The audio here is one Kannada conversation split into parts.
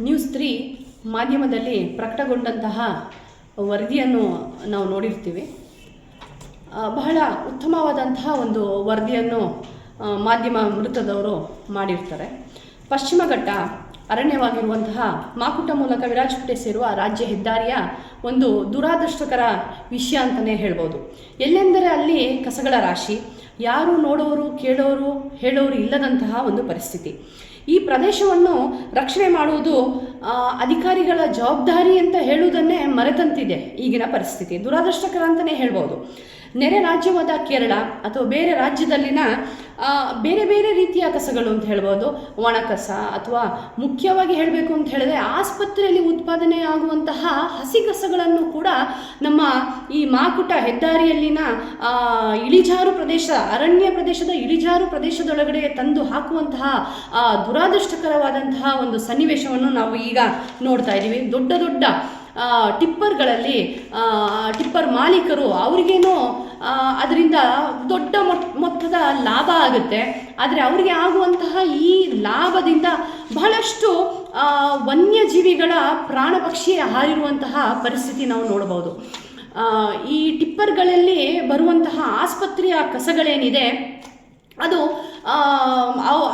ನ್ಯೂಸ್ ತ್ರೀ ಮಾಧ್ಯಮದಲ್ಲಿ ಪ್ರಕಟಗೊಂಡಂತಹ ವರದಿಯನ್ನು ನಾವು ನೋಡಿರ್ತೀವಿ. ಬಹಳ ಉತ್ತಮವಾದಂತಹ ಒಂದು ವರದಿಯನ್ನು ಮಾಧ್ಯಮ ಮೃತದವರು ಮಾಡಿರ್ತಾರೆ. ಪಶ್ಚಿಮ ಘಟ್ಟ ಅರಣ್ಯವಾಗಿರುವಂತಹ ಮಾಕುಟ ಮೂಲಕ ವಿರಾಜಪೇಟೆ ಸೇರುವ ರಾಜ್ಯ ಹೆದ್ದಾರಿಯ ಒಂದು ದುರಾದೃಷ್ಟಕರ ವಿಷಯ ಅಂತಲೇ ಹೇಳ್ಬೋದು. ಎಲ್ಲೆಂದರೆ ಅಲ್ಲಿ ಕಸಗಳ ರಾಶಿ, ಯಾರು ನೋಡೋರು, ಕೇಳೋರು, ಹೇಳೋರು ಇಲ್ಲದಂತಹ ಒಂದು ಪರಿಸ್ಥಿತಿ. ಈ ಪ್ರದೇಶವನ್ನು ರಕ್ಷಣೆ ಮಾಡುವುದು ಅಧಿಕಾರಿಗಳ ಜವಾಬ್ದಾರಿ ಅಂತ ಹೇಳುವುದನ್ನೇ ಮರೆತಂತಿದೆ ಈಗಿನ ಪರಿಸ್ಥಿತಿ. ದುರಾದೃಷ್ಟಕರ ಅಂತಲೇ ಹೇಳ್ಬೋದು. ನೆರೆ ರಾಜ್ಯವಾದ ಕೇರಳ ಅಥವಾ ಬೇರೆ ರಾಜ್ಯದಲ್ಲಿನ ಬೇರೆ ಬೇರೆ ರೀತಿಯ ಕಸಗಳು ಅಂತ ಹೇಳ್ಬೋದು. ಒಣಕಸ ಅಥವಾ ಮುಖ್ಯವಾಗಿ ಹೇಳಬೇಕು ಅಂತ ಹೇಳಿದ್ರೆ ಆಸ್ಪತ್ರೆಯಲ್ಲಿ ಉತ್ಪಾದನೆ ಆಗುವಂತಹ ಹಸಿ ಕಸಗಳನ್ನು ಕೂಡ ನಮ್ಮ ಈ ಮಾಕುಟ ಹೆದ್ದಾರಿಯಲ್ಲಿನ ಇಳಿಜಾರು ಪ್ರದೇಶ, ಅರಣ್ಯ ಪ್ರದೇಶದ ಇಳಿಜಾರು ಪ್ರದೇಶದೊಳಗಡೆ ತಂದು ಹಾಕುವಂತಹ ದುರಾದೃಷ್ಟಕರವಾದಂತಹ ಒಂದು ಸನ್ನಿವೇಶವನ್ನು ನಾವು ಈಗ ನೋಡ್ತಾ ಇದ್ದೀವಿ ದೊಡ್ಡ ದೊಡ್ಡ ಟಿಪ್ಪರ್ಗಳಲ್ಲಿ ಟಿಪ್ಪರ್ ಮಾಲೀಕರು ಅವ್ರಿಗೇನು ಅದರಿಂದ ದೊಡ್ಡ ಮೊತ್ತದ ಲಾಭ ಆಗುತ್ತೆ. ಆದರೆ ಅವರಿಗೆ ಆಗುವಂತಹ ಈ ಲಾಭದಿಂದ ಬಹಳಷ್ಟು ವನ್ಯಜೀವಿಗಳ ಪ್ರಾಣ ಪಕ್ಷಿ ಹಾರಿರುವಂತಹ ಪರಿಸ್ಥಿತಿ ನಾವು ನೋಡಬಹುದು ಈ ಟಿಪ್ಪರ್ಗಳಲ್ಲಿ ಬರುವಂತಹ ಆಸ್ಪತ್ರೆಯ ಕಸಗಳೇನಿದೆ ಅದು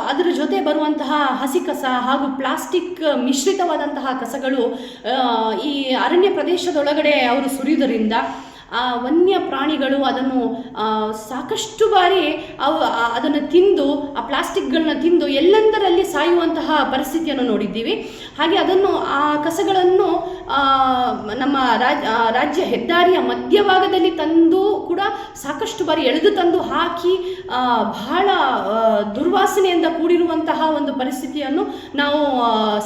ಅದರ ಜೊತೆ ಬರುವಂತಹ ಹಸಿ ಕಸ ಹಾಗೂ ಪ್ಲಾಸ್ಟಿಕ್ ಮಿಶ್ರಿತವಾದಂತಹ ಕಸಗಳು ಈ ಅರಣ್ಯ ಪ್ರದೇಶದೊಳಗಡೆ ಅವರು ಸುರಿಯುವುದರಿಂದ ಆ ವನ್ಯ ಪ್ರಾಣಿಗಳು ಅದನ್ನು ಸಾಕಷ್ಟು ಬಾರಿ ಅವು ಅದನ್ನು ತಿಂದು ಆ ಪ್ಲಾಸ್ಟಿಕ್ಗಳನ್ನ ತಿಂದು ಎಲ್ಲೆಂದರಲ್ಲಿ ಸಾಯುವಂತಹ ಪರಿಸ್ಥಿತಿಯನ್ನು ನೋಡಿದ್ದೀವಿ. ಹಾಗೆ ಅದನ್ನು ಆ ಕಸಗಳನ್ನು ನಮ್ಮ ರಾಜ್ ರಾಜ್ಯ ಹೆದ್ದಾರಿಯ ಮಧ್ಯಭಾಗದಲ್ಲಿ ತಂದು ಕೂಡ ಸಾಕಷ್ಟು ಬಾರಿ ಎಳೆದು ತಂದು ಹಾಕಿ ಬಹಳ ಆ, ದುರ್ವಾಸನೆಯಿಂದ ಕೂಡಿರುವಂತಹ ಒಂದು ಪರಿಸ್ಥಿತಿಯನ್ನು ನಾವು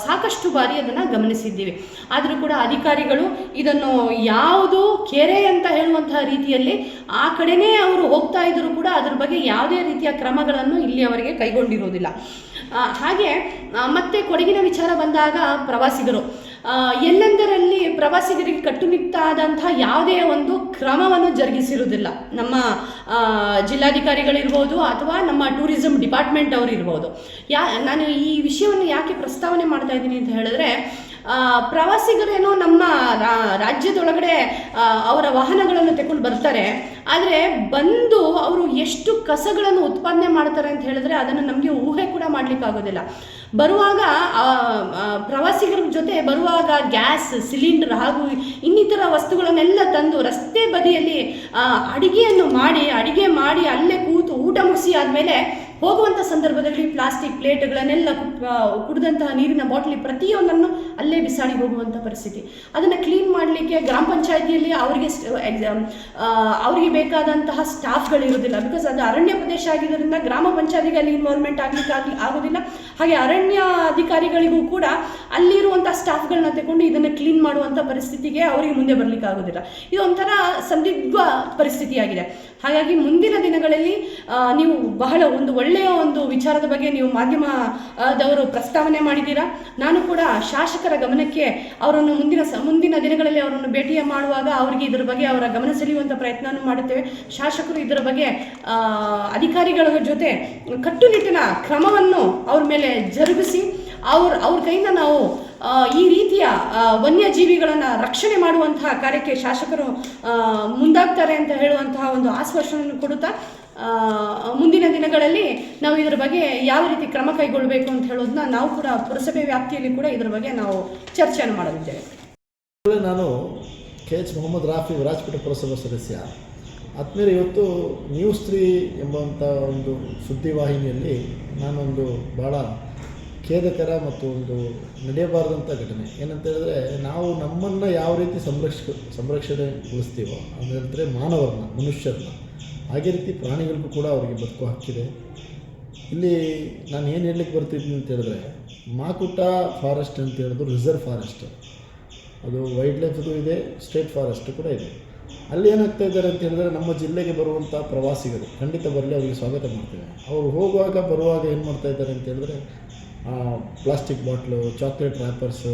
ಸಾಕಷ್ಟು ಬಾರಿ ಅದನ್ನು ಗಮನಿಸಿದ್ದೀವಿ. ಆದರೂ ಕೂಡ ಅಧಿಕಾರಿಗಳು ಇದನ್ನು ಯಾವುದು ಕೆರೆ ಅಂತ ಹೇಳುವಂತಹ ರೀತಿಯಲ್ಲಿ ಆ ಕಡೆನೇ ಅವರು ಹೋಗ್ತಾ ಇದ್ದರೂ ಕೂಡ ಅದ್ರ ಬಗ್ಗೆ ಯಾವುದೇ ರೀತಿಯ ಕ್ರಮಗಳನ್ನು ಇಲ್ಲಿ ಅವರಿಗೆ ಕೈಗೊಂಡಿರುವುದಿಲ್ಲ. ಹಾಗೆ ಮತ್ತೆ ಕೊಡಗಿನ ವಿಚಾರ ಬಂದಾಗ ಪ್ರವಾಸಿಗರು. ಎಲ್ಲೆಂದರಲ್ಲಿ ಪ್ರವಾಸಿಗರಿಗೆ ಕಟ್ಟುನಿಟ್ಟಾದಂತಹ ಯಾವುದೇ ಒಂದು ಕ್ರಮವನ್ನು ಜರುಗಿಸಿರುವುದಿಲ್ಲ. ನಮ್ಮ ಜಿಲ್ಲಾಧಿಕಾರಿಗಳಿರ್ಬೋದು ಅಥವಾ ನಮ್ಮ ಟೂರಿಸಂ ಡಿಪಾರ್ಟ್ಮೆಂಟ್ ಅವರು ಇರ್ಬೋದು ಯಾ, ನಾನು ಈ ವಿಷಯವನ್ನು ಯಾಕೆ ಪ್ರಸ್ತಾವನೆ ಮಾಡ್ತಾ ಇದ್ದೀನಿ ಅಂತ ಹೇಳಿದ್ರೆ ಪ್ರವಾಸಿಗರೇನೋ ನಮ್ಮ ರಾಜ್ಯದೊಳಗಡೆ ಅವರ ವಾಹನಗಳನ್ನು ತಗೊಂಡು ಬರ್ತಾರೆ. ಆದರೆ ಬಂದು ಅವರು ಎಷ್ಟು ಕಸಗಳನ್ನು ಉತ್ಪಾದನೆ ಮಾಡ್ತಾರೆ ಅಂತ ಹೇಳಿದ್ರೆ ಅದನ್ನು ನಮಗೆ ಊಹೆ ಕೂಡ ಮಾಡಲಿಕ್ಕಾಗೋದಿಲ್ಲ. ಬರುವಾಗ ಪ್ರವಾಸಿಗರ ಜೊತೆ ಬರುವಾಗ ಗ್ಯಾಸ್, ಸಿಲಿಂಡರ್ ಹಾಗೂ ಇನ್ನಿತರ ವಸ್ತುಗಳನ್ನೆಲ್ಲ ತಂದು ರಸ್ತೆ ಬದಿಯಲ್ಲಿ ಅಡಿಗೆಯನ್ನು ಮಾಡಿ, ಅಡಿಗೆ ಮಾಡಿ ಅಲ್ಲೇ ಕೂತು ಊಟ ಮುಗಿಸಿ ಆದಮೇಲೆ ಹೋಗುವಂಥ ಸಂದರ್ಭದಲ್ಲಿ ಪ್ಲಾಸ್ಟಿಕ್ ಪ್ಲೇಟ್ಗಳನ್ನೆಲ್ಲ ಕುಡಿದಂತಹ ನೀರಿನ ಬಾಟ್ಲಿ ಪ್ರತಿಯೊಂದನ್ನು ಅಲ್ಲೇ ಬಿಸಾಡಿ ಹೋಗುವಂಥ ಪರಿಸ್ಥಿತಿ. ಅದನ್ನು ಕ್ಲೀನ್ ಮಾಡಲಿಕ್ಕೆ ಗ್ರಾಮ ಪಂಚಾಯಿತಿಯಲ್ಲಿ ಅವರಿಗೆ ಅವರಿಗೆ ಬೇಕಾದಂತಹ ಸ್ಟಾಫ್ಗಳು ಇರೋದಿಲ್ಲ ಬಿಕಾಸ್ ಅದು ಅರಣ್ಯ ಪ್ರದೇಶ ಆಗಿದ್ದರಿಂದ ಗ್ರಾಮ ಪಂಚಾಯತಿಗೆ ಅಲ್ಲಿ ಇನ್ವಾಲ್ವ್ಮೆಂಟ್ ಆಗ್ಲಿಕ್ಕೆ ಆಗ್ಲಿ ಆಗೋದಿಲ್ಲ ಹಾಗೆ ಅರಣ್ಯ ಅಧಿಕಾರಿಗಳಿಗೂ ಕೂಡ ಅಲ್ಲಿರುವಂಥ ಸ್ಟಾಫ್ಗಳನ್ನ ತಗೊಂಡು ಇದನ್ನು ಕ್ಲೀನ್ ಮಾಡುವಂಥ ಪರಿಸ್ಥಿತಿಗೆ ಅವರಿಗೆ ಮುಂದೆ ಬರಲಿಕ್ಕೆ ಆಗೋದಿಲ್ಲ ಇದು ಒಂಥರ ಸಂದಿಗ್ಧ ಪರಿಸ್ಥಿತಿಯಾಗಿದೆ. ಹಾಗಾಗಿ ಮುಂದಿನ ದಿನಗಳಲ್ಲಿ ನೀವು ಬಹಳ ಒಂದು ಒಳ್ಳೆಯ ಒಂದು ವಿಚಾರದ ಬಗ್ಗೆ ನೀವು ಮಾಧ್ಯಮದವರು ಪ್ರಸ್ತಾವನೆ ಮಾಡಿದ್ದೀರಾ? ನಾನು ಕೂಡ ಶಾಸಕರ ಗಮನಕ್ಕೆ ಅವರನ್ನು ಮುಂದಿನ ಮುಂದಿನ ದಿನಗಳಲ್ಲಿ ಅವರನ್ನು ಭೇಟಿ ಮಾಡುವಾಗ ಅವರಿಗೆ ಇದರ ಬಗ್ಗೆ ಅವರ ಗಮನ ಸೆಳೆಯುವಂಥ ಪ್ರಯತ್ನವನ್ನು ಮಾಡುತ್ತೇವೆ. ಶಾಸಕರು ಇದರ ಬಗ್ಗೆ ಅಧಿಕಾರಿಗಳ ಜೊತೆ ಕಟ್ಟುನಿಟ್ಟಿನ ಕ್ರಮವನ್ನು ಅವ್ರ ಮೇಲೆ ಜರುಗಿಸಿ, ಅವ್ರ ಅವ್ರ ಕೈಯಿಂದ ನಾವು ಈ ರೀತಿಯ ವನ್ಯಜೀವಿಗಳನ್ನು ರಕ್ಷಣೆ ಮಾಡುವಂತಹ ಕಾರ್ಯಕ್ಕೆ ಶಾಸಕರು ಮುಂದಾಗ್ತಾರೆ ಅಂತ ಹೇಳುವಂತಹ ಒಂದು ಆಶ್ವಾಸನೆಯನ್ನು ಕೊಡುತ್ತಾ ಮುಂದಿನ ದಿನಗಳಲ್ಲಿ ನಾವು ಇದರ ಬಗ್ಗೆ ಯಾವ ರೀತಿ ಕ್ರಮ ಕೈಗೊಳ್ಳಬೇಕು ಅಂತ ಹೇಳೋದನ್ನ ನಾವು ಕೂಡ ಪುರಸಭೆ ವ್ಯಾಪ್ತಿಯಲ್ಲಿ ಕೂಡ ಇದರ ಬಗ್ಗೆ ನಾವು ಚರ್ಚೆಯನ್ನು ಮಾಡಲಿದ್ದೇವೆ. ನಾನು ಕೆ ಎಚ್ ಮೊಹಮ್ಮದ್ ರಾಫಿ ರಾಜಪೇಟೆ ಪುರಸಭಾ ಸದಸ್ಯ. ಆದ್ಮೇಲೆ ಇವತ್ತು ನ್ಯೂಸ್ ತ್ರೀ ಎಂಬಂಥ ಒಂದು ಸುದ್ದಿವಾಹಿನಿಯಲ್ಲಿ ನಾನೊಂದು ಭಾಳ ಖೇದಕರ ಮತ್ತು ಒಂದು ನಡೆಯಬಾರ್ದಂಥ ಘಟನೆ. ಏನಂತ ಹೇಳಿದ್ರೆ, ನಾವು ನಮ್ಮನ್ನು ಯಾವ ರೀತಿ ಸಂರಕ್ಷ, ಸಂರಕ್ಷಣೆಗೊಳಿಸ್ತೀವೋ ಅಂದರೆ ಮಾನವರನ್ನ, ಮನುಷ್ಯರನ್ನ, ಹಾಗೆ ರೀತಿ ಪ್ರಾಣಿಗಳಿಗೂ ಕೂಡ ಅವರಿಗೆ ಬದುಕು ಹಾಕಿದೆ. ಇಲ್ಲಿ ನಾನು ಏನು ಹೇಳಲಿಕ್ಕೆ ಬರ್ತಿದ್ದೀನಿ ಅಂತ ಹೇಳಿದ್ರೆ, ಮಾಕುಟ ಫಾರೆಸ್ಟ್ ಅಂತ ಹೇಳೋದು ರಿಸರ್ವ್ ಫಾರೆಸ್ಟ್. ಅದು ವೈಲ್ಡ್ ಲೈಫ್ದು ಇದೆ, ಸ್ಟೇಟ್ ಫಾರೆಸ್ಟ್ ಕೂಡ ಇದೆ. ಅಲ್ಲಿ ಏನಾಗ್ತಾ ಇದ್ದಾರೆ ಅಂತ ಹೇಳಿದ್ರೆ, ನಮ್ಮ ಜಿಲ್ಲೆಗೆ ಬರುವಂಥ ಪ್ರವಾಸಿಗರು, ಖಂಡಿತ ಬರಲಿ, ಅವರಿಗೆ ಸ್ವಾಗತ ಮಾಡ್ತೇವೆ. ಅವರು ಹೋಗುವಾಗ, ಬರುವಾಗ ಏನು ಮಾಡ್ತಾ ಇದ್ದಾರೆ ಅಂತ ಹೇಳಿದ್ರೆ ಪ್ಲಾಸ್ಟಿಕ್ ಬಾಟ್ಲು ಚಾಕ್ಲೇಟ್ ರ್ಯಾಪರ್ಸು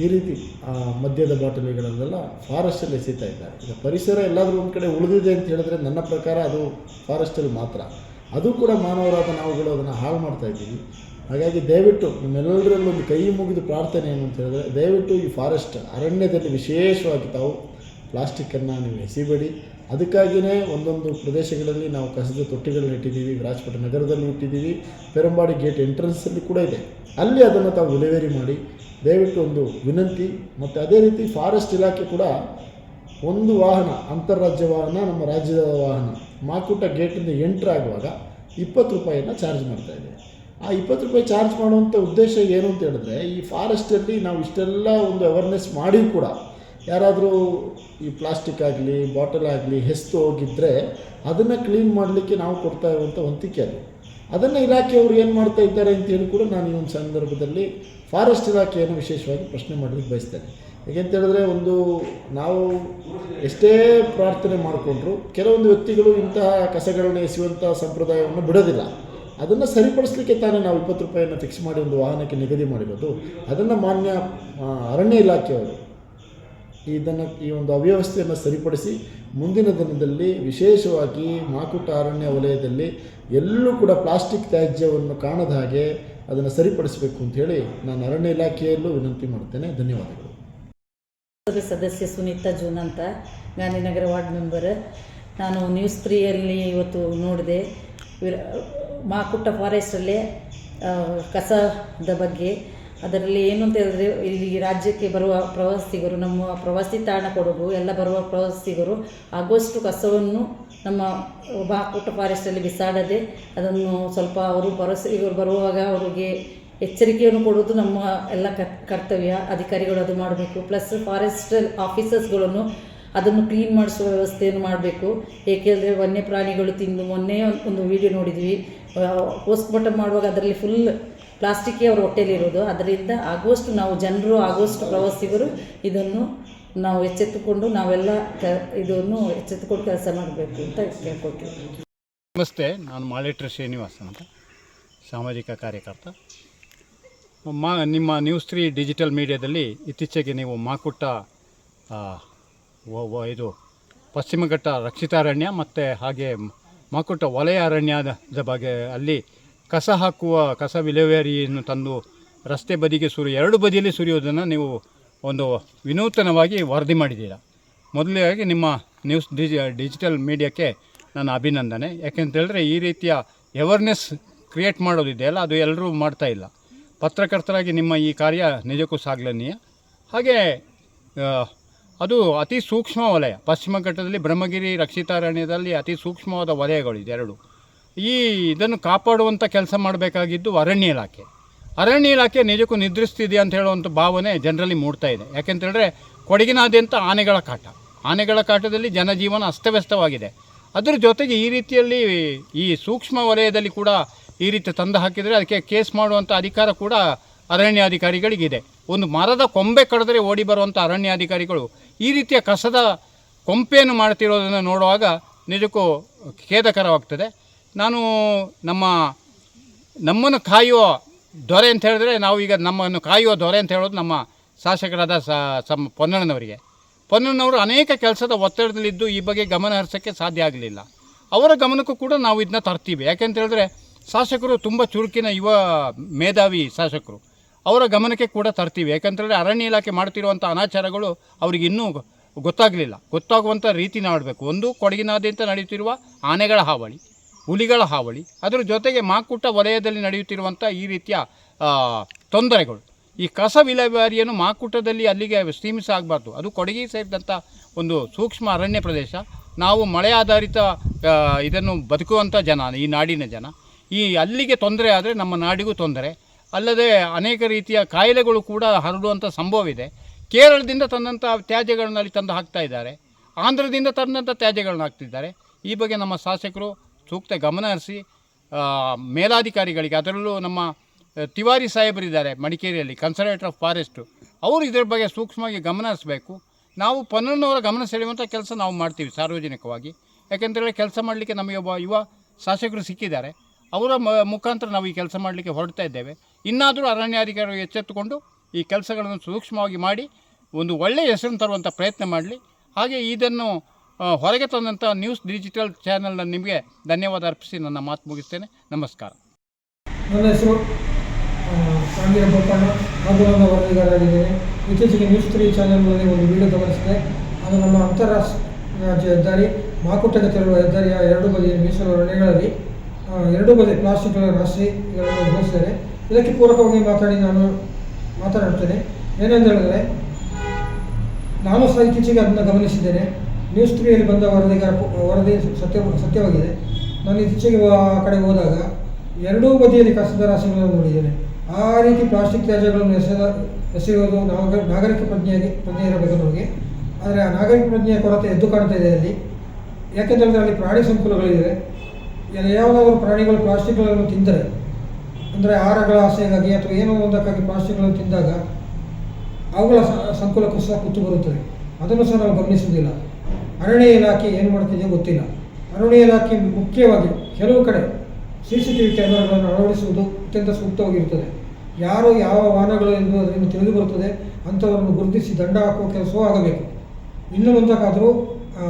ಈ ರೀತಿ ಆ, ಮದ್ಯದ ಬಾಟಲಿಗಳನ್ನೆಲ್ಲ ಫಾರೆಸ್ಟಲ್ಲಿ ಎಸೀತಾ ಇದ್ದಾರೆ. ಈಗ ಪರಿಸರ ಎಲ್ಲಾದರೂ ಒಂದು ಕಡೆ ಉಳಿದಿದೆ ಅಂತ ಹೇಳಿದ್ರೆ ನನ್ನ ಪ್ರಕಾರ ಅದು ಫಾರೆಸ್ಟಲ್ಲಿ ಮಾತ್ರ. ಅದು ಕೂಡ ಮಾನವರಾದ ನಾವುಗಳು ಅದನ್ನು ಹಾಳು ಮಾಡ್ತಾ ಇದ್ದೀವಿ. ಹಾಗಾಗಿ ದಯವಿಟ್ಟು ನಿಮ್ಮೆಲ್ಲರಲ್ಲೂ ಒಂದು ಕೈ ಮುಗಿದು ಪ್ರಾರ್ಥನೆ ಏನು ಅಂತ ಹೇಳಿದ್ರೆ ದಯವಿಟ್ಟು ಈ ಫಾರೆಸ್ಟ್ ಅರಣ್ಯದಲ್ಲಿ ವಿಶೇಷವಾಗಿ ತಾವು ಪ್ಲಾಸ್ಟಿಕ್ಕನ್ನು ನೀವು ಎಸಿಬೇಡಿ. ಅದಕ್ಕಾಗಿಯೇ ಒಂದೊಂದು ಪ್ರದೇಶಗಳಲ್ಲಿ ನಾವು ಕಸದ ತೊಟ್ಟಿಗಳನ್ನ ಇಟ್ಟಿದ್ದೀವಿ, ವಿರಾಜಪೇಟೆ ನಗರದಲ್ಲಿ ಇಟ್ಟಿದ್ದೀವಿ, ಪೆರಂಬಾಡಿ ಗೇಟ್ ಎಂಟ್ರೆನ್ಸಲ್ಲಿ ಕೂಡ ಇದೆ. ಅಲ್ಲಿ ಅದನ್ನು ತಾವು ವಿಲೇವಾರಿ ಮಾಡಿ, ದಯವಿಟ್ಟು ಒಂದು ವಿನಂತಿ, ಮತ್ತು ಅದೇ ರೀತಿ ಫಾರೆಸ್ಟ್ ಇಲಾಖೆ ಕೂಡ ಒಂದು ವಾಹನ ಅಂತಾರಾಜ್ಯ ವಾಹನ, ನಮ್ಮ ರಾಜ್ಯದ ವಾಹನ, ಮಾಕುಟ ಗೇಟಿಂದ ಎಂಟ್ರ್ ಆಗುವಾಗ ಇಪ್ಪತ್ತು ರೂಪಾಯಿಯನ್ನು ಚಾರ್ಜ್ ಮಾಡ್ತಾ ಇದೆ. ಆ ಇಪ್ಪತ್ತು ರೂಪಾಯಿ ಚಾರ್ಜ್ ಮಾಡುವಂಥ ಉದ್ದೇಶ ಏನು ಅಂತ ಹೇಳಿದ್ರೆ, ಈ ಫಾರೆಸ್ಟಲ್ಲಿ ನಾವು ಇಷ್ಟೆಲ್ಲ ಒಂದು ಅವೇರ್ನೆಸ್ ಮಾಡಿ ಕೂಡ ಯಾರಾದರೂ ಈ ಪ್ಲಾಸ್ಟಿಕ್ ಆಗಲಿ, ಬಾಟಲ್ ಆಗಲಿ ಹೆಸ್ತು ಹೋಗಿದ್ದರೆ ಅದನ್ನು ಕ್ಲೀನ್ ಮಾಡಲಿಕ್ಕೆ ನಾವು ಕೊಡ್ತಾ ಇರುವಂಥ ಹೊಂತಿಕೆ ಅದು. ಅದನ್ನು ಇಲಾಖೆಯವರು ಏನು ಮಾಡ್ತಾ ಇದ್ದಾರೆ ಅಂತೇಳಿ ಕೂಡ ನಾನು ಈ ಒಂದು ಸಂದರ್ಭದಲ್ಲಿ ಫಾರೆಸ್ಟ್ ಇಲಾಖೆಯನ್ನು ವಿಶೇಷವಾಗಿ ಪ್ರಶ್ನೆ ಮಾಡಲಿಕ್ಕೆ ಬಯಸ್ತೇನೆ. ಹೇಳಿದ್ರೆ ಒಂದು ನಾವು ಎಷ್ಟೇ ಪ್ರಾರ್ಥನೆ ಮಾಡಿಕೊಂಡ್ರು ಕೆಲವೊಂದು ವ್ಯಕ್ತಿಗಳು ಇಂತಹ ಕಸಗಳನ್ನ ಎಸೆಯುವಂಥ ಸಂಪ್ರದಾಯವನ್ನು ಬಿಡೋದಿಲ್ಲ. ಅದನ್ನು ಸರಿಪಡಿಸಲಿಕ್ಕೆ ತಾನೇ ನಾವು ಇಪ್ಪತ್ತು ರೂಪಾಯಿಯನ್ನು ಫಿಕ್ಸ್ ಮಾಡಿ ಒಂದು ವಾಹನಕ್ಕೆ ನಿಗದಿ ಮಾಡಿರೋದು. ಅದನ್ನು ಮಾನ್ಯ ಅರಣ್ಯ ಇಲಾಖೆಯವರು ಇದನ್ನು ಈ ಒಂದು ಅವ್ಯವಸ್ಥೆಯನ್ನು ಸರಿಪಡಿಸಿ ಮುಂದಿನ ದಿನದಲ್ಲಿ ವಿಶೇಷವಾಗಿ ಮಾಕುಟ ಅರಣ್ಯ ವಲಯದಲ್ಲಿ ಎಲ್ಲೂ ಕೂಡ ಪ್ಲಾಸ್ಟಿಕ್ ತ್ಯಾಜ್ಯವನ್ನು ಕಾಣದ ಹಾಗೆ ಅದನ್ನು ಸರಿಪಡಿಸಬೇಕು ಅಂತ ಹೇಳಿ ನಾನು ಅರಣ್ಯ ಇಲಾಖೆಯಲ್ಲೂ ವಿನಂತಿ ಮಾಡ್ತೇನೆ ಧನ್ಯವಾದಗಳು. ಸದಸ್ಯ ಸುನೀತಾ ಜೂನ್ ಅಂತ ಗಾಂಧಿನಗರ ವಾರ್ಡ್ ಮೆಂಬರ್. ನಾನು ನ್ಯೂಸ್ ತ್ರೀಯಲ್ಲಿ ಇವತ್ತು ನೋಡಿದೆ. ಮಾಕುಟ ಮಾಕುಟ್ಟ ಫಾರೆಸ್ಟಲ್ಲಿ ಕಸದ ಬಗ್ಗೆ. ಅದರಲ್ಲಿ ಏನು ಅಂತ ಹೇಳಿದ್ರೆ, ಇಲ್ಲಿ ರಾಜ್ಯಕ್ಕೆ ಬರುವ ಪ್ರವಾಸಿಗರು, ನಮ್ಮ ಪ್ರವಾಸಿ ತಾಣ ಕೊಡಗು, ಎಲ್ಲ ಬರುವ ಪ್ರವಾಸಿಗರು ಆಗುವಷ್ಟು ಕಸವನ್ನು ನಮ್ಮ ಬಾಕುಟ ಫಾರೆಸ್ಟಲ್ಲಿ ಬಿಸಾಡದೆ, ಅದನ್ನು ಸ್ವಲ್ಪ ಅವರು ಪ್ರವಾಸಿಗರು ಬರುವಾಗ ಅವರಿಗೆ ಎಚ್ಚರಿಕೆಯನ್ನು ಕೊಡುವುದು ನಮ್ಮ ಎಲ್ಲ ಕರ್ತವ್ಯ, ಅಧಿಕಾರಿಗಳು ಅದು ಮಾಡಬೇಕು. ಪ್ಲಸ್ ಫಾರೆಸ್ಟ್ ಆಫೀಸರ್ಸ್ಗಳನ್ನು ಅದನ್ನು ಕ್ಲೀನ್ ಮಾಡಿಸುವ ವ್ಯವಸ್ಥೆಯನ್ನು ಮಾಡಬೇಕು. ಏಕೆಂದರೆ ವನ್ಯಪ್ರಾಣಿಗಳು ತಿಂದು ಮೊನ್ನೆ ಒಂದು ವಿಡಿಯೋ ನೋಡಿದ್ವಿ. ಪೋಸ್ಟ್ ಮಾಡುವಾಗ ಅದರಲ್ಲಿ ಫುಲ್ ಪ್ಲಾಸ್ಟಿಕ್ಕೇ ಅವ್ರ ಹೊಟ್ಟೆಲಿರೋದು. ಅದರಿಂದ ಆಗುವಷ್ಟು ನಾವು ಜನರು ಆಗುವಷ್ಟು ಪ್ರವಾಸಿಗರು ಇದನ್ನು ನಾವು ಎಚ್ಚೆತ್ತುಕೊಂಡು ನಾವೆಲ್ಲ ಕ, ಇದನ್ನು ಎಚ್ಚೆತ್ತುಕೊಂಡು ಕೆಲಸ ಮಾಡಬೇಕು ಅಂತ ಕೇಳ್ಕೊಳ್ತೀವಿ. ನಮಸ್ತೆ, ನಾನು ಮಾಲೇಟ್ರ ಶ್ರೀನಿವಾಸ್ ಅಂತ. ಸಾಮಾಜಿಕ ಕಾರ್ಯಕರ್ತ. ಮಾ, ನಿಮ್ಮ ನ್ಯೂಸ್ ತ್ರೀ ಡಿಜಿಟಲ್ ಮೀಡಿಯಾದಲ್ಲಿ ಇತ್ತೀಚೆಗೆ ನೀವು ಮಾಕುಟ್ಟ ಇದು ಪಶ್ಚಿಮ ಘಟ್ಟ ರಕ್ಷಿತಾರಣ್ಯ ಮತ್ತು ಹಾಗೆ ಮಾಕುಟ್ಟ ವಲಯ ಅರಣ್ಯದ ಬಗ್ಗೆ ಅಲ್ಲಿ ಕಸ ಹಾಕುವ ಕಸ ವಿಲೇವಾರಿಯನ್ನು ತಂದು ರಸ್ತೆ ಬದಿಗೆ ಸುರಿ, ಎರಡು ಬದಿಯಲ್ಲಿ ಸುರಿಯೋದನ್ನು ನೀವು ಒಂದು ವಿನೂತನವಾಗಿ ವರದಿ ಮಾಡಿದ್ದೀರಾ. ಮೊದಲಿಗೆ ನಿಮ್ಮ ನ್ಯೂಸ್ ಡಿಜಿ, ಡಿಜಿಟಲ್ ಮೀಡಿಯಾಕ್ಕೆ ನನ್ನ ಅಭಿನಂದನೆ. ಯಾಕೆಂತ ಹೇಳಿದ್ರೆ ಈ ರೀತಿಯ ಅವೇರ್ನೆಸ್ ಕ್ರಿಯೇಟ್ ಮಾಡೋದಿದೆಯಲ್ಲ, ಅದು ಎಲ್ಲರೂ ಮಾಡ್ತಾ ಇಲ್ಲ. ಪತ್ರಕರ್ತರಾಗಿ ನಿಮ್ಮ ಈ ಕಾರ್ಯ ನಿಜಕ್ಕೂ ಸಾಗಲನೀಯ. ಹಾಗೆ ಅದು ಅತಿ ಸೂಕ್ಷ್ಮ ವಲಯ. ಪಶ್ಚಿಮ ಘಟ್ಟದಲ್ಲಿ ಬ್ರಹ್ಮಗಿರಿ ರಕ್ಷಿತಾರಣ್ಯದಲ್ಲಿ ಅತಿ ಸೂಕ್ಷ್ಮವಾದ ವಲಯಗಳಿದೆ ಇದೆರಡು ಈ ಇದನ್ನು ಕಾಪಾಡುವಂಥ ಕೆಲಸ ಮಾಡಬೇಕಾಗಿದ್ದು ಅರಣ್ಯ ಇಲಾಖೆ. ಅರಣ್ಯ ಇಲಾಖೆ ನಿಜಕ್ಕೂ ನಿದ್ರಿಸ್ತಿದೆ ಅಂತ ಹೇಳುವಂಥ ಭಾವನೆ ಜನರಲ್ಲಿ ಮೂಡ್ತಾ ಇದೆ. ಯಾಕೆಂತ ಹೇಳಿದ್ರೆ ಕೊಡಗಿನಾದ್ಯಂತ ಆನೆಗಳ ಕಾಟ. ಆನೆಗಳ ಕಾಟದಲ್ಲಿ ಜನಜೀವನ ಅಸ್ತವ್ಯಸ್ತವಾಗಿದೆ. ಅದರ ಜೊತೆಗೆ ಈ ರೀತಿಯಲ್ಲಿ ಈ ಸೂಕ್ಷ್ಮ ವಲಯದಲ್ಲಿ ಕೂಡ ಈ ರೀತಿ ತಂದು ಹಾಕಿದರೆ ಅದಕ್ಕೆ ಕೇಸ್ ಮಾಡುವಂಥ ಅಧಿಕಾರ ಕೂಡ ಅರಣ್ಯಾಧಿಕಾರಿಗಳಿಗಿದೆ. ಒಂದು ಮರದ ಕೊಂಬೆ ಕಡಿದ್ರೆ ಓಡಿ ಬರುವಂಥ ಅರಣ್ಯಾಧಿಕಾರಿಗಳು ಈ ರೀತಿಯ ಕಸದ ಕೊಂಪೆಯನ್ನು ಮಾಡ್ತಿರೋದನ್ನು ನೋಡುವಾಗ ನಿಜಕ್ಕೂ ಖೇದಕರವಾಗ್ತದೆ. ನಾನು ನಮ್ಮ, ನಮ್ಮನ್ನು ಕಾಯುವ ದೊರೆ ಅಂತ ಹೇಳಿದ್ರೆ ನಾವು ಈಗ ನಮ್ಮನ್ನು ಕಾಯುವ ದೊರೆ ಅಂತ ಹೇಳೋದು ನಮ್ಮ ಶಾಸಕರಾದ ಸಮ್ ಪೊನ್ನಣ್ಣನವರಿಗೆ. ಪೊನ್ನಣ್ಣನವರು ಅನೇಕ ಕೆಲಸದ ಒತ್ತಡದಲ್ಲಿದ್ದು ಈ ಬಗ್ಗೆ ಗಮನ ಹರಿಸೋಕ್ಕೆ ಸಾಧ್ಯ ಆಗಲಿಲ್ಲ. ಅವರ ಗಮನಕ್ಕೂ ಕೂಡ ನಾವು ಇದನ್ನ ತರ್ತೀವಿ. ಯಾಕೆಂತ ಹೇಳಿದ್ರೆ ಶಾಸಕರು ತುಂಬ ಚುರುಕಿನ ಯುವ ಮೇಧಾವಿ ಶಾಸಕರು. ಅವರ ಗಮನಕ್ಕೆ ಕೂಡ ತರ್ತೀವಿ. ಯಾಕಂತೇಳಿದ್ರೆ ಅರಣ್ಯ ಇಲಾಖೆ ಮಾಡ್ತಿರುವಂಥ ಅನಾಚಾರಗಳು ಅವ್ರಿಗೆ ಇನ್ನೂ ಗೊತ್ತಾಗಲಿಲ್ಲ. ಗೊತ್ತಾಗುವಂಥ ರೀತಿ ನಾಡಬೇಕು ಒಂದು ಕೊಡಗಿನಾದ್ಯಂತ ನಡೆಯುತ್ತಿರುವ ಆನೆಗಳ ಹಾವಳಿ. ಹುಲಿಗಳ ಹಾವಳಿ, ಅದರ ಜೊತೆಗೆ ಮಾಕುಟ್ಟ ವಲಯದಲ್ಲಿ ನಡೆಯುತ್ತಿರುವಂಥ ಈ ರೀತಿಯ ತೊಂದರೆಗಳು. ಈ ಕಸ ವಿಲೇವಾರಿಯನ್ನು ಮಾಕುಟ್ಟದಲ್ಲಿ ಅಲ್ಲಿಗೆ ಸೀಮಿಸ ಅದು ಕೊಡಗಿ ಸೇರಿದಂಥ ಒಂದು ಸೂಕ್ಷ್ಮ ಅರಣ್ಯ ಪ್ರದೇಶ. ನಾವು ಮಳೆ ಆಧಾರಿತ ಇದನ್ನು ಬದುಕುವಂಥ ಜನ, ಈ ನಾಡಿನ ಜನ. ಈ ಅಲ್ಲಿಗೆ ತೊಂದರೆ ಆದರೆ ನಮ್ಮ ನಾಡಿಗೂ ತೊಂದರೆ. ಅಲ್ಲದೆ ಅನೇಕ ರೀತಿಯ ಕಾಯಿಲೆಗಳು ಕೂಡ ಹರಡುವಂಥ ಸಂಭವ ಇದೆ ಕೇರಳದಿಂದ ತಂದಂಥ ತ್ಯಾಜ್ಯಗಳನ್ನ ಅಲ್ಲಿ ತಂದು ಹಾಕ್ತಾ ಇದ್ದಾರೆ. ಆಂಧ್ರದಿಂದ ತಂದಂಥ ತ್ಯಾಜ್ಯಗಳನ್ನ ಹಾಕ್ತಿದ್ದಾರೆ ಈ ಬಗ್ಗೆ ನಮ್ಮ ಶಾಸಕರು ಸೂಕ್ತ ಗಮನ ಹರಿಸಿ ಮೇಲಾಧಿಕಾರಿಗಳಿಗೆ, ಅದರಲ್ಲೂ ನಮ್ಮ ತಿವಾರಿ ಸಾಹೇಬರಿದ್ದಾರೆ ಮಡಿಕೇರಿಯಲ್ಲಿ ಕನ್ಸರ್ವೇಟರ್ ಆಫ್ ಫಾರೆಸ್ಟು ಅವರು ಇದರ ಬಗ್ಗೆ ಸೂಕ್ಷ್ಮವಾಗಿ ಗಮನ ಹರಿಸಬೇಕು. ನಾವು ಪನ್ನಣ್ಣವರ ಗಮನ ಸೆಳೆಯುವಂಥ ಕೆಲಸ ನಾವು ಮಾಡ್ತೀವಿ ಸಾರ್ವಜನಿಕವಾಗಿ. ಯಾಕೆಂತೇಳಿ ಕೆಲಸ ಮಾಡಲಿಕ್ಕೆ ನಮಗೆ ಒಬ್ಬ ಯುವ ಶಾಸಕರು ಸಿಕ್ಕಿದ್ದಾರೆ. ಅವರ ಮ- ಮುಖಾಂತರ ನಾವು ಈ ಕೆಲಸ ಮಾಡಲಿಕ್ಕೆ ಹೊರಡ್ತಾ ಇದ್ದೇವೆ. ಇನ್ನಾದರೂ ಅರಣ್ಯಾಧಿಕಾರಿಗಳು ಎಚ್ಚೆತ್ತುಕೊಂಡು ಈ ಕೆಲಸಗಳನ್ನು ಸೂಕ್ಷ್ಮವಾಗಿ ಮಾಡಿ, ಒಂದು ಒಳ್ಳೆಯ ಹೆಸರನ್ನು ತರುವಂಥ ಪ್ರಯತ್ನ ಮಾಡಲಿ. ಹಾಗೆ ಇದನ್ನು ಹೊರಗೆ ತಂದಂಥ ನ್ಯೂಸ್ ಡಿಜಿಟಲ್ ಚಾನೆಲ್ನ ನಿಮಗೆ ಧನ್ಯವಾದ ಅರ್ಪಿಸಿ ನನ್ನ ಮಾತು ಮುಗಿಸ್ತೇನೆ. ನಮಸ್ಕಾರ. ನನ್ನ ಹೆಸರು ಸಾಂಗಿರ ಗೋಪಣ್ಣ ಆಂದೋಲನ ವರದಿಗಾರರಾಗಿದ್ದೇನೆ. ಇತ್ತೀಚೆಗೆ ನ್ಯೂಸ್ ತ್ರೀ ಚಾನೆಲ್ನಲ್ಲಿ ಒಂದು ವಿಡಿಯೋ ಗಮನಿಸಿದೆ. ಅದು ನಮ್ಮ ಅಂತಾರಾಷ್ಟ್ರೀಯ ಹೆದ್ದಾರಿ ಮಾಕುಟ್ಟಕ್ಕೆ ತೆರಳುವ ಹೆದ್ದಾರಿಯ ಎರಡು ಬದಿಯ ಮೀಸಲು ಅರಣ್ಯಗಳಲ್ಲಿ ಎರಡು ಎರಡೂ ಬದಿ ಪ್ಲಾಸ್ಟಿಕ್ಗಳ ರಾಶಿಗಳನ್ನು ಬಳಸಿದ್ದಾರೆ ಇದಕ್ಕೆ ಪೂರಕವಾಗಿ ಮಾತಾಡಿ ನಾನು ಮಾತನಾಡ್ತೇನೆ. ಏನೆಂದು ಹೇಳಿದ್ರೆ, ನಾನು ಸಹ ಇತ್ತೀಚೆಗೆ ಅದನ್ನು ಗಮನಿಸಿದ್ದೇನೆ. ನ್ಯೂಸ್ ತ್ರೀಯಲ್ಲಿ ಬಂದ ವರದಿಗಾರ ವರದಿ ಸತ್ಯ ಸತ್ಯವಾಗಿದೆ. ನಾನು ಇತ್ತೀಚೆಗೆ ಆ ಕಡೆ ಹೋದಾಗ ಎರಡೂ ಬದಿಯಲ್ಲಿ ಕಸದ ರಾಶಿಗಳನ್ನು ನೋಡಿದ್ದೇನೆ. ಆ ರೀತಿ ಪ್ಲಾಸ್ಟಿಕ್ ತ್ಯಾಜ್ಯಗಳನ್ನು ಎಸೆದ, ಎಸೆಯುವುದು ನಾಗ, ನಾಗರಿಕ ಪ್ರಜ್ಞೆಯಾಗಿ, ಪ್ರಜ್ಞೆ ಇರಬೇಕು ನಮಗೆ. ಆದರೆ ಆ ನಾಗರಿಕ ಪ್ರಜ್ಞೆಯ ಕೊರತೆ ಎದ್ದು ಕಾಣ್ತಾ ಇದೆ ಅಲ್ಲಿ. ಯಾಕೆಂದರೆ ಅಲ್ಲಿ ಪ್ರಾಣಿ ಸಂಕುಲಗಳಿವೆ. ಯಾವುದಾದ್ರೂ ಪ್ರಾಣಿಗಳು ಪ್ಲಾಸ್ಟಿಕ್ಗಳನ್ನು ತಿಂದರೆ, ಅಂದರೆ ಆಹಾರಗಳ ಆಸೆಗಾಗಿ ಅಥವಾ ಏನೋ ಒಂದಕ್ಕಾಗಿ ಪ್ಲಾಸ್ಟಿಕ್ಗಳನ್ನು ತಿಂದಾಗ, ಅವುಗಳ ಸಂಕುಲಕ್ಕೂ ಸಹ ಕುತ್ತು ಬರುತ್ತದೆ. ಅದನ್ನು ಸಹ ನಾವು ಗಮನಿಸುವುದಿಲ್ಲ. ಅರಣ್ಯ ಇಲಾಖೆ ಏನು ಮಾಡ್ತಿದೆಯೋ ಗೊತ್ತಿಲ್ಲ. ಅರಣ್ಯ ಇಲಾಖೆ ಮುಖ್ಯವಾಗಿ ಕೆಲವು ಕಡೆ ಸಿ ಸಿ ಟಿ ವಿ ಕ್ಯಾಮೆರಾಗಳನ್ನು ಅಳವಡಿಸುವುದು ಅತ್ಯಂತ ಸೂಕ್ತವಾಗಿರುತ್ತದೆ. ಯಾರು ಯಾವ ವಾಹನಗಳು ಎಂದು ಅದರಿಂದ ತಿಳಿದು ಬರುತ್ತದೆ, ಅಂಥವರನ್ನು ಗುರುತಿಸಿ ದಂಡ ಹಾಕುವ ಕೆಲಸವೂ ಆಗಬೇಕು. ಇನ್ನು ಮುಂದಕ್ಕಾದರೂ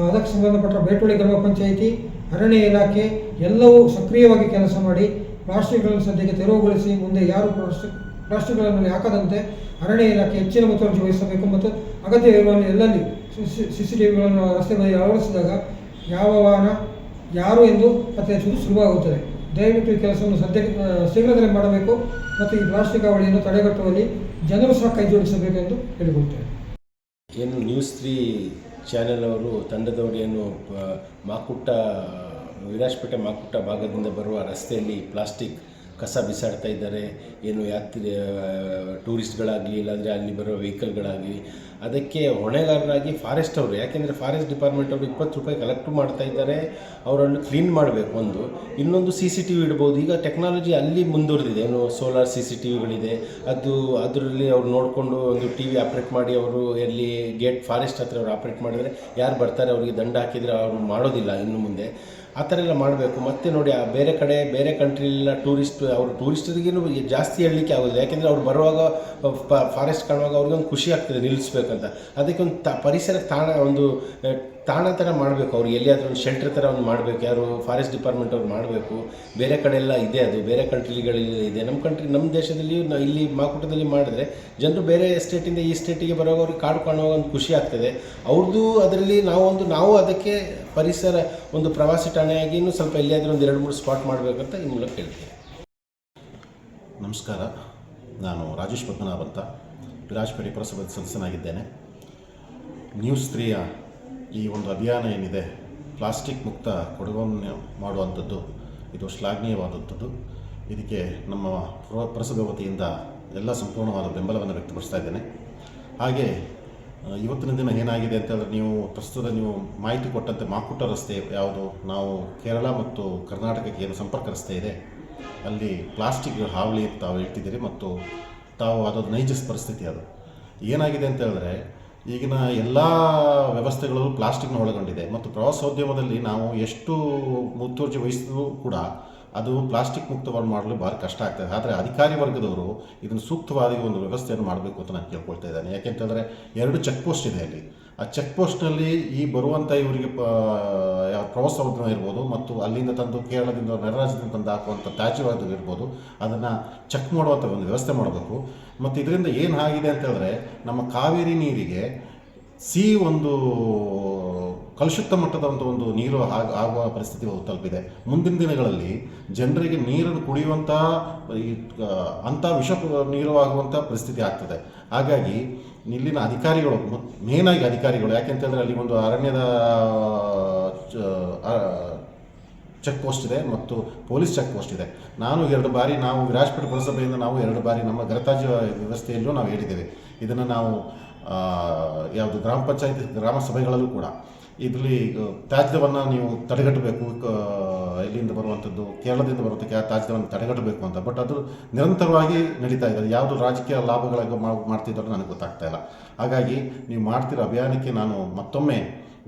ಅದಕ್ಕೆ ಸಂಬಂಧಪಟ್ಟ ಬೇಟೋಳಿ ಗ್ರಾಮ ಪಂಚಾಯಿತಿ, ಅರಣ್ಯ ಇಲಾಖೆ ಎಲ್ಲವೂ ಸಕ್ರಿಯವಾಗಿ ಕೆಲಸ ಮಾಡಿ, ಪ್ಲಾಸ್ಟಿಕ್ಗಳನ್ನು ಸದ್ಯಕ್ಕೆ ತೆರವುಗೊಳಿಸಿ ಮುಂದೆ ಯಾರು ಪ್ಲಾಸ್ಟಿಕ್ ಪ್ಲಾಸ್ಟಿಕ್ಗಳನ್ನು ಹಾಕದಂತೆ ಅರಣ್ಯ ಇಲಾಖೆ ಹೆಚ್ಚಿನ ಮುತುವರ್ಜಿ ವಹಿಸಬೇಕು ಮತ್ತು ಅಗತ್ಯವಿರುವಲ್ಲಿ ಎಲ್ಲಲ್ಲಿ ಸಿ ಸಿ ಟಿ ವಿಗಳನ್ನು ರಸ್ತೆ ಬದಿ ಅಳವಡಿಸಿದಾಗ ಯಾವ ವಾಹನ, ಯಾರು ಎಂದು ಪತ್ತೆ ಹಚ್ಚುವುದು ಸುಲಭವಾಗುತ್ತದೆ. ದಯವಿಟ್ಟು ಈ ಕೆಲಸವನ್ನು ಸದ್ಯ ಶೀಘ್ರದಲ್ಲೇ ಮಾಡಬೇಕು ಮತ್ತು ಈ ಪ್ಲಾಸ್ಟಿಕ್ ಅವಳಿಯನ್ನು ತಡೆಗಟ್ಟುವಲ್ಲಿ ಜನರು ಸಹ ಕೈ ಜೋಡಿಸಬೇಕು ಎಂದು ಹೇಳಿಕೊಳ್ತೇನೆ. ಏನು ನ್ಯೂಸ್ ತ್ರೀ ಚಾನೆಲ್ ಅವರು ತಂಡದವರು ಮಾಕುಟ್ಟ, ವಿರಾಜಪೇಟೆ ಮಾಕುಟ್ಟ ಭಾಗದಿಂದ ಬರುವ ರಸ್ತೆಯಲ್ಲಿ ಪ್ಲಾಸ್ಟಿಕ್ ಕಸ ಬಿಸಾಡ್ತಾ ಇದ್ದಾರೆ. ಏನು ಯಾತ್ರಿ ಟೂರಿಸ್ಟ್ಗಳಾಗಲಿ ಇಲ್ಲಾಂದರೆ ಅಲ್ಲಿ ಬರೋ ವೆಹಿಕಲ್ಗಳಾಗಲಿ ಅದಕ್ಕೆ ಹೊಣೆಗಾರರಾಗಿ ಫಾರೆಸ್ಟ್ ಅವರು, ಯಾಕೆಂದರೆ ಫಾರೆಸ್ಟ್ ಡಿಪಾರ್ಟ್ಮೆಂಟ್ ಅವರು ಇಪ್ಪತ್ತು ರೂಪಾಯಿ ಕಲೆಕ್ಟ್ ಮಾಡ್ತಾ ಇದ್ದಾರೆ. ಅವರನ್ನು ಕ್ಲೀನ್ ಮಾಡಬೇಕು ಒಂದು. ಇನ್ನೊಂದು ಸಿ ಸಿ ಟಿ ವಿ ಇಡ್ಬೋದು. ಈಗ ಟೆಕ್ನಾಲಜಿ ಅಲ್ಲಿ ಮುಂದುವರೆದಿದೆ. ಏನು ಸೋಲಾರ್ ಸಿ ಸಿ ಟಿ ವಿಗಳಿದೆ. ಅದು ಅದರಲ್ಲಿ ಅವ್ರು ನೋಡಿಕೊಂಡು ಒಂದು ಟಿ ವಿ ಆಪ್ರೇಟ್ ಮಾಡಿ ಅವರು ಎಲ್ಲಿ ಗೇಟ್, ಫಾರೆಸ್ಟ್ ಹತ್ರ ಅವ್ರು ಆಪ್ರೇಟ್ ಮಾಡಿದರೆ ಯಾರು ಬರ್ತಾರೆ, ಅವರಿಗೆ ದಂಡ ಹಾಕಿದರೆ ಅವರು ಮಾಡೋದಿಲ್ಲ ಇನ್ನು ಮುಂದೆ. ಆ ಥರ ಎಲ್ಲ ಮಾಡಬೇಕು. ಮತ್ತೆ ನೋಡಿ, ಆ ಬೇರೆ ಕಡೆ, ಬೇರೆ ಕಂಟ್ರಿಲೆಲ್ಲ ಟೂರಿಸ್ಟ್ ಅವರು ಟೂರಿಸ್ಟ್ಗೇನು ಜಾಸ್ತಿ ಹೇಳಲಿಕ್ಕೆ ಆಗೋದಿಲ್ಲ. ಯಾಕೆಂದರೆ ಅವ್ರು ಬರುವಾಗ ಫಾರೆಸ್ಟ್ ಕಾಣುವಾಗ ಅವ್ರಿಗೊಂದು ಖುಷಿ ಆಗ್ತದೆ ನಿಲ್ಲಿಸ್ಬೇಕಂತ. ಅದಕ್ಕೆ ಒಂದು ತ, ಪರಿಸರ ತಾಣ, ಒಂದು ತಾಣ ಥರ ಮಾಡಬೇಕು, ಅವ್ರು ಎಲ್ಲಿಯಾದರೂ ಒಂದು ಶೆಲ್ಟರ್ ಥರ ಒಂದು ಮಾಡಬೇಕು, ಯಾರು ಫಾರೆಸ್ಟ್ ಡಿಪಾರ್ಟ್ಮೆಂಟ್ ಅವ್ರು ಮಾಡಬೇಕು, ಬೇರೆ ಕಡೆ ಎಲ್ಲ ಇದೆ ಅದು, ಬೇರೆ ಕಂಟ್ರಿಗಳಲ್ಲಿ ಇದೆ. ನಮ್ಮ ಕಂಟ್ರಿ ನಮ್ಮ ದೇಶದಲ್ಲಿ ಇಲ್ಲಿ ಮಾಕುಟದಲ್ಲಿ ಮಾಡಿದ್ರೆ ಜನರು ಬೇರೆ ಸ್ಟೇಟಿಂದ ಈ ಸ್ಟೇಟಿಗೆ ಬರೋವಾಗ ಅವ್ರಿಗೆ ಕಾಡು ಕಾಣುವಾಗ ಒಂದು ಖುಷಿ ಆಗ್ತದೆ. ಅವ್ರದ್ದು ಅದರಲ್ಲಿ ನಾವೊಂದು, ನಾವು ಅದಕ್ಕೆ ಪರಿಸರ, ಒಂದು ಪ್ರವಾಸಿ ಇನ್ನೂ ಸ್ವಲ್ಪ ಎಲ್ಲಿಯಾದರೂ ಒಂದು ಎರಡು, ಮೂರು ಸ್ಪಾಟ್ ಮಾಡಬೇಕಂತ ಈ ಮೂಲಕ ಹೇಳ್ತೀನಿ. ನಮಸ್ಕಾರ. ನಾನು ರಾಜೇಶ್ ಪದ್ಮನಾಭ್ ಅಂತ. ವಿರಾಜಪೇಟೆ ಪುರಸಭೆ ಸದಸ್ಯನಾಗಿದ್ದೇನೆ. ನ್ಯೂಸ್ ತ್ರೀಯ ಈ ಒಂದು ಅಭಿಯಾನ ಏನಿದೆ, ಪ್ಲಾಸ್ಟಿಕ್ ಮುಕ್ತ ಕೊಡುಗೆಯನ್ನು ಮಾಡುವಂಥದ್ದು, ಇದು ಶ್ಲಾಘನೀಯವಾದಂಥದ್ದು. ಇದಕ್ಕೆ ನಮ್ಮ ಪುರ, ಪುರಸಭೆ ವತಿಯಿಂದ ಎಲ್ಲ ಸಂಪೂರ್ಣವಾದ ಬೆಂಬಲವನ್ನು ವ್ಯಕ್ತಪಡಿಸ್ತಾ ಇದ್ದೇನೆ. ಹಾಗೆ ಇವತ್ತಿನ ದಿನ ಏನಾಗಿದೆ ಅಂತಂದರೆ ನೀವು ಪ್ರಸ್ತುತ ನೀವು ಮಾಹಿತಿ ಕೊಟ್ಟಂತೆ ಮಾಕುಟ್ಟ ರಸ್ತೆ ಯಾವುದು, ನಾವು ಕೇರಳ ಮತ್ತು ಕರ್ನಾಟಕಕ್ಕೆ ಏನು ಸಂಪರ್ಕ ರಸ್ತೆ ಇದೆ, ಅಲ್ಲಿ ಪ್ಲಾಸ್ಟಿಕ್ ಹಾವಳಿ ತಾವು ಹೇಳ್ತಿದ್ದೀರಿ ಮತ್ತು ತಾವು ಅದೊಂದು ನೈಜ ಪರಿಸ್ಥಿತಿ ಅದು. ಏನಾಗಿದೆ ಅಂತ ಹೇಳಿದ್ರೆ ಈಗಿನ ಎಲ್ಲ ವ್ಯವಸ್ಥೆಗಳಲ್ಲೂ ಪ್ಲಾಸ್ಟಿಕ್ನ ಒಳಗೊಂಡಿದೆ. ಮತ್ತು ಪ್ರವಾಸೋದ್ಯಮದಲ್ಲಿ ನಾವು ಎಷ್ಟು ಮುತುವರ್ಜಿ ವಹಿಸಿದ್ರು ಕೂಡ ಅದು ಪ್ಲಾಸ್ಟಿಕ್ ಮುಕ್ತವಾಗಿ ಮಾಡಲು ಭಾರಿ ಕಷ್ಟ ಆಗ್ತದೆ. ಆದರೆ ಅಧಿಕಾರಿ ವರ್ಗದವರು ಇದನ್ನು ಸೂಕ್ತವಾದ ಒಂದು ವ್ಯವಸ್ಥೆಯನ್ನು ಮಾಡಬೇಕು ಅಂತ ನಾನು ಕೇಳ್ಕೊಳ್ತಾ ಇದ್ದೇನೆ. ಯಾಕೆಂತಂದರೆ ಎರಡು ಚೆಕ್ ಪೋಸ್ಟ್ ಇದೆ ಅಲ್ಲಿ. ಆ ಚೆಕ್ ಪೋಸ್ಟ್ನಲ್ಲಿ ಈ ಬರುವಂಥ ಇವರಿಗೆ ಪ ಪ್ರವಾಸೋದ್ಯಮ ಇರ್ಬೋದು ಮತ್ತು ಅಲ್ಲಿಂದ ತಂದು ಕೇರಳದಿಂದ ನೆರರಾಜ್ಯದಿಂದ ತಂದು ಹಾಕುವಂಥ ತ್ಯಾಜ್ಯವಾದ ಇರ್ಬೋದು, ಅದನ್ನು ಚೆಕ್ ಮಾಡುವಂಥ ಒಂದು ವ್ಯವಸ್ಥೆ ಮಾಡಬೇಕು. ಮತ್ತು ಇದರಿಂದ ಏನು ಆಗಿದೆ ಅಂತೇಳಿದ್ರೆ ನಮ್ಮ ಕಾವೇರಿ ನೀರಿಗೆ ಸಿ ಒಂದು ಕಲುಷಿತ ಮಟ್ಟದ ಒಂದು ಒಂದು ನೀರು ಆಗ, ಆಗುವ ಪರಿಸ್ಥಿತಿ ತಲುಪಿದೆ. ಮುಂದಿನ ದಿನಗಳಲ್ಲಿ ಜನರಿಗೆ ನೀರನ್ನು ಕುಡಿಯುವಂಥ ಅಂಥ ವಿಷ ನೀರು ಆಗುವಂಥ ಪರಿಸ್ಥಿತಿ ಆಗ್ತದೆ. ಹಾಗಾಗಿ ಇಲ್ಲಿನ ಅಧಿಕಾರಿಗಳು ಮೇನಾಗಿ ಅಧಿಕಾರಿಗಳು ಯಾಕೆಂತಂದರೆ ಅಲ್ಲಿ ಒಂದು ಅರಣ್ಯದ ಚೆಕ್ ಪೋಸ್ಟ್ ಇದೆ ಮತ್ತು ಪೊಲೀಸ್ ಚೆಕ್ ಪೋಸ್ಟ್ ಇದೆ. ನಾನು ಎರಡು ಬಾರಿ ನಾವು ವಿರಾಜಪೇಟೆ ಪುರಸಭೆಯಿಂದ ನಾವು ಎರಡು ಬಾರಿ ನಮ್ಮ ಗಣತಾಜ್ಯ ವ್ಯವಸ್ಥೆಯಲ್ಲೂ ನಾವು ಹೇಳಿದ್ದೇವೆ. ಇದನ್ನು ನಾವು ಯಾವುದು ಗ್ರಾಮ ಪಂಚಾಯತಿ, ಗ್ರಾಮ ಸಭೆಗಳಲ್ಲೂ ಕೂಡ. ಇದರಲ್ಲಿ ತ್ಯಾಜ್ಯವನ್ನು ನೀವು ತಡೆಗಟ್ಟಬೇಕು ಇಲ್ಲಿಂದ ಬರುವಂಥದ್ದು, ಕೇರಳದಿಂದ ಬರುವಂಥ ತ್ಯಾಜ್ಯವನ್ನು ತಡೆಗಟ್ಟಬೇಕು ಅಂತ. ಬಟ್ ಅದು ನಿರಂತರವಾಗಿ ನಡೀತಾ ಇದೆ. ಯಾವುದು ರಾಜಕೀಯ ಲಾಭಗಳಿಗೆ ಮಾಡ್ತಿದ್ದಾರೋ ನನಗೆ ಗೊತ್ತಾಗ್ತಾ ಇಲ್ಲ. ಹಾಗಾಗಿ ನೀವು ಮಾಡ್ತಿರೋ ಅಭಿಯಾನಕ್ಕೆ ನಾನು ಮತ್ತೊಮ್ಮೆ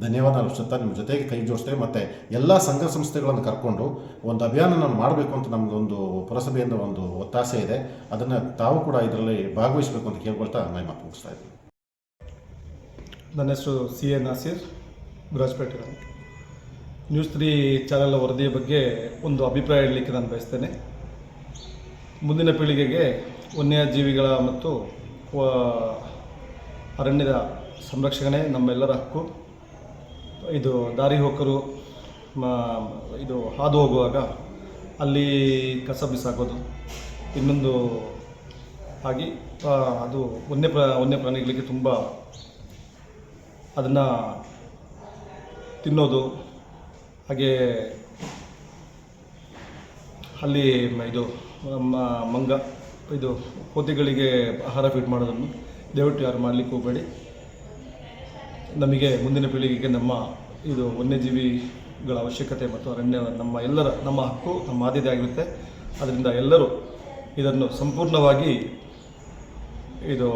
ಧನ್ಯವಾದ ಅನಿಸುತ್ತಾ ನಿಮ್ಮ ಜೊತೆಗೆ ಕೈ ಜೋಡಿಸ್ತೇವೆ ಮತ್ತು ಎಲ್ಲ ಸಂಘ ಸಂಸ್ಥೆಗಳನ್ನು ಕರ್ಕೊಂಡು ಒಂದು ಅಭಿಯಾನ ನಾನು ಮಾಡಬೇಕು ಅಂತ ನಮಗೊಂದು ಪುರಸಭೆಯಿಂದ ಒಂದು ಒತ್ತಾಸೆ ಇದೆ. ಅದನ್ನು ತಾವು ಕೂಡ ಇದರಲ್ಲಿ ಭಾಗವಹಿಸಬೇಕು ಅಂತ ಕೇಳ್ಕೊಳ್ತಾ ನಾನು ಮಾತು ಮುಗಿಸ್ತಾ ಇದ್ದೀನಿ. ನನ್ನ ಹೆಸರು C A Nasir Virajpet news three channel ವರದಿಯ ಬಗ್ಗೆ ಒಂದು ಅಭಿಪ್ರಾಯ ಹೇಳಲಿಕ್ಕೆ ನಾನು ಬಯಸ್ತೇನೆ. ಮುಂದಿನ ಪೀಳಿಗೆಗೆ ವನ್ಯಜೀವಿಗಳ ಮತ್ತು ಅರಣ್ಯದ ಸಂರಕ್ಷಣೆ ನಮ್ಮೆಲ್ಲರ ಹಕ್ಕು. ಇದು ದಾರಿ ಹೋಕರು ಇದು ಹಾದು ಹೋಗುವಾಗ ಅಲ್ಲಿ ಕಸ ಬಿಸಾಕೋದು. ಇನ್ನೊಂದು ಆಗಿ ಅದು ವನ್ಯ ಪ್ರ ವನ್ಯ ಪ್ರಾಣಿಗಳಿಗೆ ತುಂಬ ಅದನ್ನು ತಿನ್ನೋದು, ಹಾಗೆ ಅಲ್ಲಿ ಇದು, ನಮ್ಮ ಮಂಗ, ಇದು ಕೋತಿಗಳಿಗೆ ಆಹಾರ ಫೀಡ್ ಮಾಡೋದನ್ನು ದಯವಿಟ್ಟು ಯಾರು ಮಾಡಲಿಕ್ಕೆ ಹೋಗಬೇಡಿ. ನಮಗೆ ಮುಂದಿನ ಪೀಳಿಗೆಗೆ ನಮ್ಮ ಇದು ವನ್ಯಜೀವಿಗಳ ಅವಶ್ಯಕತೆ ಮತ್ತು ಅರಣ್ಯ ನಮ್ಮ ಎಲ್ಲರ, ನಮ್ಮ ಹಕ್ಕು, ನಮ್ಮ ಆದ್ಯತೆ ಆಗಿರುತ್ತೆ. ಅದರಿಂದ ಎಲ್ಲರೂ ಇದನ್ನು ಸಂಪೂರ್ಣವಾಗಿ ಇದು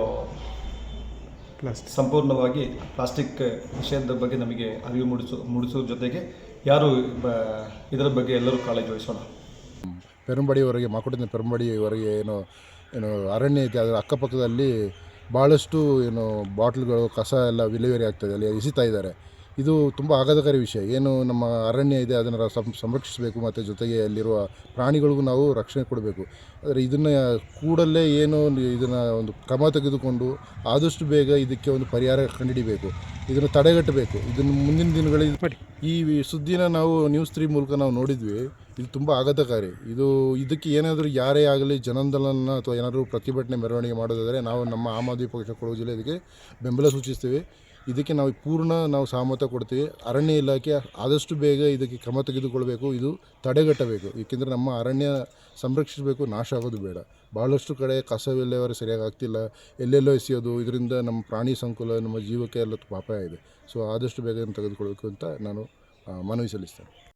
ಸಂಪೂರ್ಣವಾಗಿ ಪ್ಲಾಸ್ಟಿಕ್ ವಿಷಯದ ಬಗ್ಗೆ ನಮಗೆ ಅರಿವು ಮೂಡಿಸು ಮೂಡಿಸೋ ಜೊತೆಗೆ ಯಾರು ಬ- ಇದರ ಬಗ್ಗೆ ಎಲ್ಲರೂ ಕಾಳಜಿ ವಹಿಸೋಣ. ಪೆರಂಬಡಿಯವರೆಗೆ ಮಾಕುಟದಿಂದ ಪೆರಂಬಡಿಯವರೆಗೆ ಏನು ಏನು ಅರಣ್ಯ ಇದೆ. ಅದರ ಅಕ್ಕಪಕ್ಕದಲ್ಲಿ ಭಾಳಷ್ಟು ಏನು ಬಾಟ್ಲ್ಗಳು ಕಸ ಎಲ್ಲ ವಿಲೇವರಿ ಆಗ್ತದೆ ಅಲ್ಲಿ ಎಸಿತಾ ಇದ್ದಾರೆ. ಇದು ತುಂಬ ಆಘಾತಕಾರಿ ವಿಷಯ. ಏನು ನಮ್ಮ ಅರಣ್ಯ ಇದೆ ಅದನ್ನು ಸಂರಕ್ಷಿಸಬೇಕು ಮತ್ತು ಜೊತೆಗೆ ಅಲ್ಲಿರುವ ಪ್ರಾಣಿಗಳಿಗೂ ನಾವು ರಕ್ಷಣೆ ಕೊಡಬೇಕು. ಆದರೆ ಇದನ್ನು ಕೂಡಲೇ ಏನು ಇದನ್ನು ಒಂದು ಕ್ರಮ ತೆಗೆದುಕೊಂಡು ಆದಷ್ಟು ಬೇಗ ಇದಕ್ಕೆ ಒಂದು ಪರಿಹಾರ ಕಂಡುಹಿಡಿಬೇಕು ಇದನ್ನು ತಡೆಗಟ್ಟಬೇಕು. ಇದನ್ನು ಮುಂದಿನ ದಿನಗಳಲ್ಲಿ ಈ ಸುದ್ದಿನ ನಾವು ನ್ಯೂಸ್ ತ್ರೀ ಮೂಲಕ ನಾವು ನೋಡಿದ್ವಿ. ಇದು ತುಂಬ ಆಘಾತಕಾರಿ. ಇದು ಇದಕ್ಕೆ ಏನಾದರೂ ಯಾರೇ ಆಗಲಿ ಜನಾಂದೋಲನ ಅಥವಾ ಏನಾದರೂ ಪ್ರತಿಭಟನೆ ಮೆರವಣಿಗೆ ಮಾಡೋದಾದರೆ ನಾವು ನಮ್ಮ ಆಮ್ ಆದ್ಮಿ ಪಕ್ಷ ಕೊಡಗು ಜಿಲ್ಲೆ ಇದಕ್ಕೆ ಬೆಂಬಲ ಸೂಚಿಸ್ತೀವಿ. ಇದಕ್ಕೆ ನಾವು ಪೂರ್ಣ ನಾವು ಸಹಮತ ಕೊಡ್ತೀವಿ. ಅರಣ್ಯ ಇಲಾಖೆ ಆದಷ್ಟು ಬೇಗ ಇದಕ್ಕೆ ಕ್ರಮ ತೆಗೆದುಕೊಳ್ಬೇಕು. ಇದು ತಡೆಗಟ್ಟಬೇಕು. ಏಕೆಂದರೆ ನಮ್ಮ ಅರಣ್ಯ ಸಂರಕ್ಷಿಸಬೇಕು. ನಾಶ ಆಗೋದು ಬೇಡ. ಭಾಳಷ್ಟು ಕಡೆ ಕಸ ವಿಲೇವಾರಿ ಸರಿಯಾಗಿ ಆಗ್ತಿಲ್ಲ ಎಲ್ಲೆಲ್ಲೋ ಎಸೆಯೋದು, ಇದರಿಂದ ನಮ್ಮ ಪ್ರಾಣಿ ಸಂಕುಲ, ನಮ್ಮ ಜೀವಕ್ಕೆ ಎಲ್ಲ ಪಾಪ ಇದೆ. ಸೊ ಆದಷ್ಟು ಬೇಗ ತೆಗೆದುಕೊಳ್ಬೇಕು ಅಂತ ನಾನು ಮನವಿ ಸಲ್ಲಿಸ್ತೇನೆ.